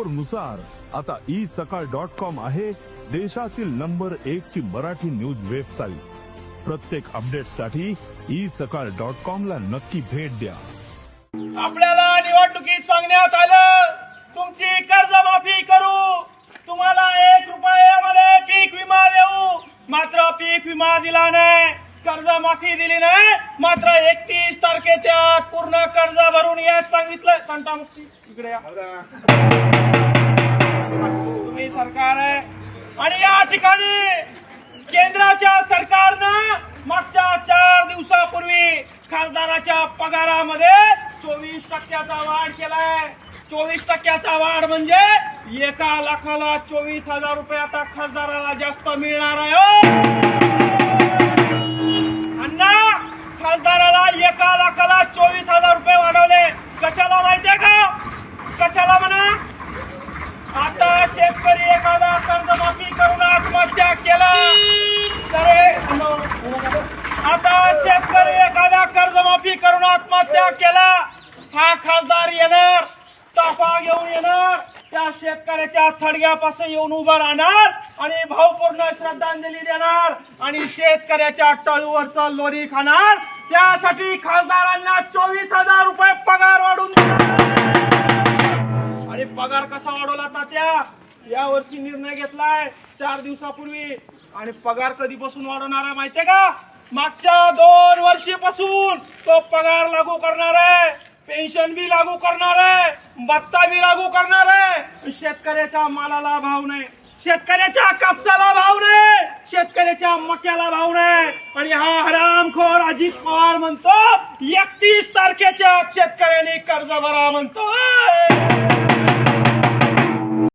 हो! नुसार आता ई सकाळ डॉट कॉम आहे देशातील नंबर एक ची मराठी न्यूज वेबसाईट. प्रत्येक अपडेटसाठी ई सकाळ डॉट कॉम ला नक्की भेट द्या. आपल्याला निवडणुकीत सांगण्यात आलं. तुमची कर्जमाफी करू. तुम्हाला एक रुपयामध्ये पीक विमा देऊ. मात्र पीक विमा दिला नाही. कर्जमाफी दिली नाही. मात्र एकतीस आत पूर्ण कर्ज भरून याच सांगितलं कंटामुक्ती इकडे या. तुम्ही सरकार आहे. आणि या ठिकाणी केंद्राच्या सरकारनं मागच्या चार दिवसापूर्वी खासदाराच्या पगारामध्ये चोवीस टक्क्याचा वाढ केलाय. चोवीस टक्क्याचा वाढ म्हणजे एका लाखाला चोवीस हजार रुपये आता खासदाराला जास्त मिळणार आहे हो. अण्णा खासदाराला एका लाखाला चोवीस हजार रुपये वाढवले. कशाला माहितीये का? कशाला म्हणा? आता शेतकरी एखादा कर्जमाफी करून आत्महत्या केला. तर आता शेतकरी एखादा कर्जमाफी करून आत्महत्या केला. हा खासदार येणार ताफा घेऊन येणार त्या शेतकऱ्याच्या थडग्यापासून येऊन उभं राहणार आणि भावपूर्ण श्रद्धांजली देणार आणि शेतकऱ्याच्या टळूवरचा लोरी खाणार. त्यासाठी खासदारांना चोवीस हजार रुपये पगार वाढून आणि पगार कसा वाढवला तात्या? या वर्षी निर्णय घेतलाय चार दिवसापूर्वी. आणि पगार कधीपासून वाढवणार आहे माहितीये का? मागच्या दोन वर्षीपासून तो पगार लागू करणार आहे. पेन्शन बी लागू करणार आहे. भत्ता बी लागू करणार आहे. शेतकऱ्याच्या मालाला भाव नाही. शेतकऱ्याच्या कापसाला भाव नाही. शेतकऱ्याच्या मक्याला भाव नाही. आणि हा हरामखोर अजित पवार म्हणतो एकतीस तारखेच्या शेतकऱ्यांनी कर्ज भरा म्हणतो.